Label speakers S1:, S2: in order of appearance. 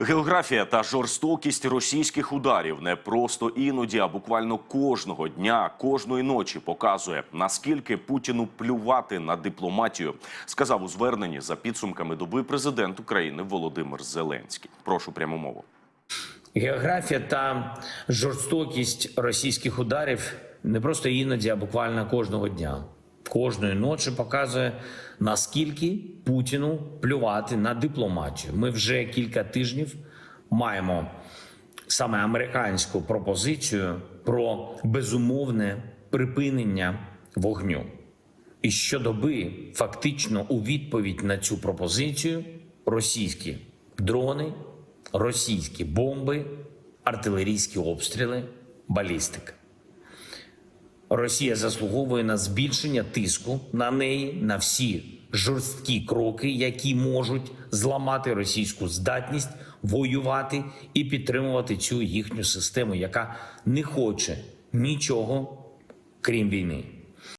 S1: Географія та жорстокість російських ударів не просто іноді, а буквально кожного дня, кожної ночі показує, наскільки Путіну плювати на дипломатію, сказав у зверненні за підсумками доби президент України Володимир Зеленський. Прошу пряму мову.
S2: Географія та жорстокість російських ударів не просто іноді, а буквально кожного дня, кожної ночі показує, наскільки Путіну плювати на дипломатію. Ми вже кілька тижнів маємо саме американську пропозицію про безумовне припинення вогню. І щодоби фактично у відповідь на цю пропозицію російські дрони, російські бомби, артилерійські обстріли, балістика. Росія заслуговує на збільшення тиску на неї на всі жорсткі кроки, які можуть зламати російську здатність воювати і підтримувати цю їхню систему, яка не хоче нічого крім війни.